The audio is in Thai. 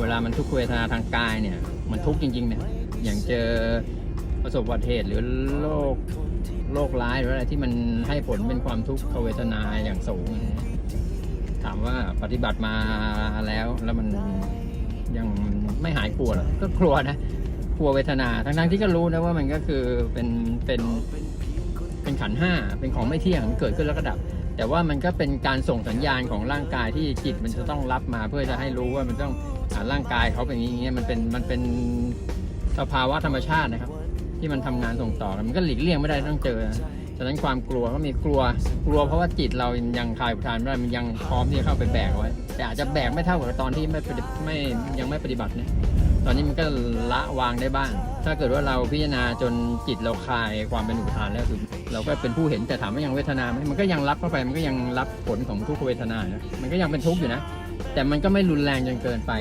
เวลามันทุกขเวทนาทางกายเนี่ย มันทุกข์จริงๆเนี่ยอย่างเจอประสบอุบัติเหตุหรือโรคโรคร้ายหรืออะไรที่มันให้ผลเป็นความทุกขเวทนาอย่างสูง ถามว่าปฏิบัติมาแล้วแล้วมันยังไม่หายกลัวหรอก็กลัวนะกลัวเวทนาทั้งๆที่ก็รู้นะว่ามันก็คือเป็นเป็นเป็นขันห้าเป็นของไม่เที่ยงมันเกิดขึ้นแล้วก็ดับ แต่ว่ามันก็เป็นการส่งสัญญาณของร่างกายที่จิตมันจะต้องรับมาเพื่อจะให้รู้ว่ามันต้องอร่างกายเขาเป็นอย่างนี้มันเป็นมันเป็นสภาวะธรรมชาตินะครับ ที่มันทำงานส่งต่อกันมันก็หลีกเลี่ยงไม่ได้ต้องเจอฉะนั้นความกลัวก็มีกลัวกลัวเพราะว่าจิตเรายังคลายอุทานไม่ได้มันยังพร้อมที่จะเข้าไปแบกไว้ แต่อาจจะแบกไม่เท่ากับตอนที่ไม่ไม่ยังไม่ปฏิบัติเนี่ยตอนนี้มันก็ละวางได้บ้าง ถ้าเกิดว่าเราพิจารณาจนจิตเราคลายความเป็นอุทานแล้วคือเราก็เป็นผู้เห็นแต่ถามว่ายังเวทนาไหมมันก็ยังรับเข้าไปมันก็ยังรับผลของทุกขเวทนานะมันก็ยังเป็นทุกข์อยู่นะ แต่มันก็ไม่รุนแรงจนเกินไป